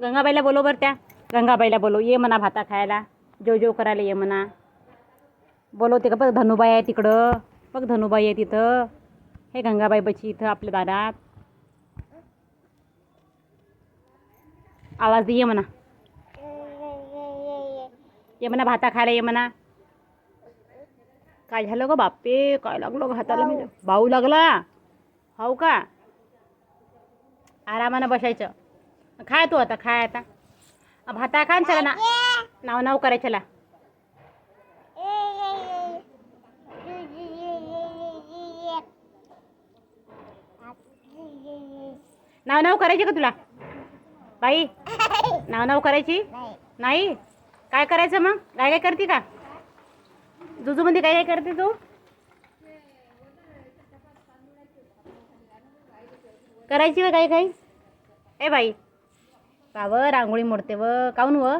गंगाबाईला बोलो बरं त्या. गंगाबाईला बोलो ये म्हणा भाता खायला. जो जो करायला ये म्हणा. बोलवते का बघ धनुबाई आहे तिकडं. बघ धनुबाई आहे तिथं. हे गंगाबाई बची इथं आपल्या दारात. आवाज दे ये म्हणा. ये म्हणा भाता खायला ये म्हणा. काय झालं ग बापे काय लागलं हाताला म्हणजे? भाऊ लागला? हो का? आरामानं बसायचं. खाय तू आता खाय आता. भाता खा न चला ना नाव नाव कराय चला नाव नाव करायची का तुला? बाई नाव नाव करायची? नाही? काय करायचं मग? काय काय करते का? जुजूमध्ये काय काय करते तू? करायची का काही काही ए बाई. का व रांगोळी मोडते व? काऊन व?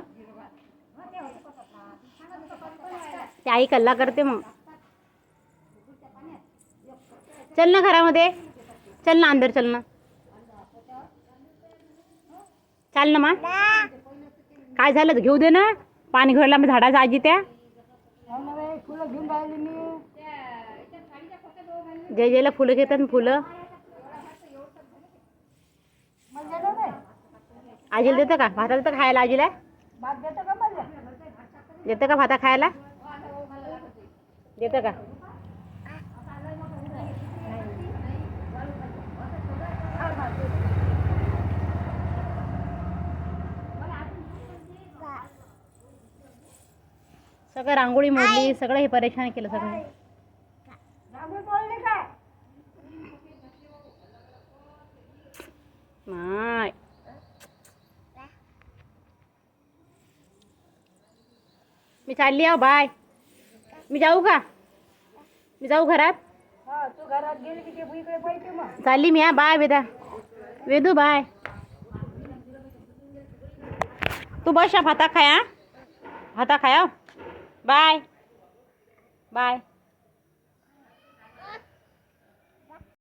ते आई कल्ला करते मग. चल ना घरामध्ये. चल ना अंदर चल ना. चाल ना मा. काय झालं? घेऊ दे ना. पाणी घरला मी झाडाचा आजी त्या. जय जयला फुलं घेतात फुलं. आजीला देतं का? भाता देतं का खायला आजीला? देतं का भाता खायला? देतं का? सगळं रांगोळी मोडली सगळं हे परेशान केलं सगळं. माय मी चालली आहो बाय. मी जाऊ का? मी जाऊ घरात? चालली मी हा बाय वेदा. वेदू बाय. तू बस भाता खाया भाता खाया बाय बाय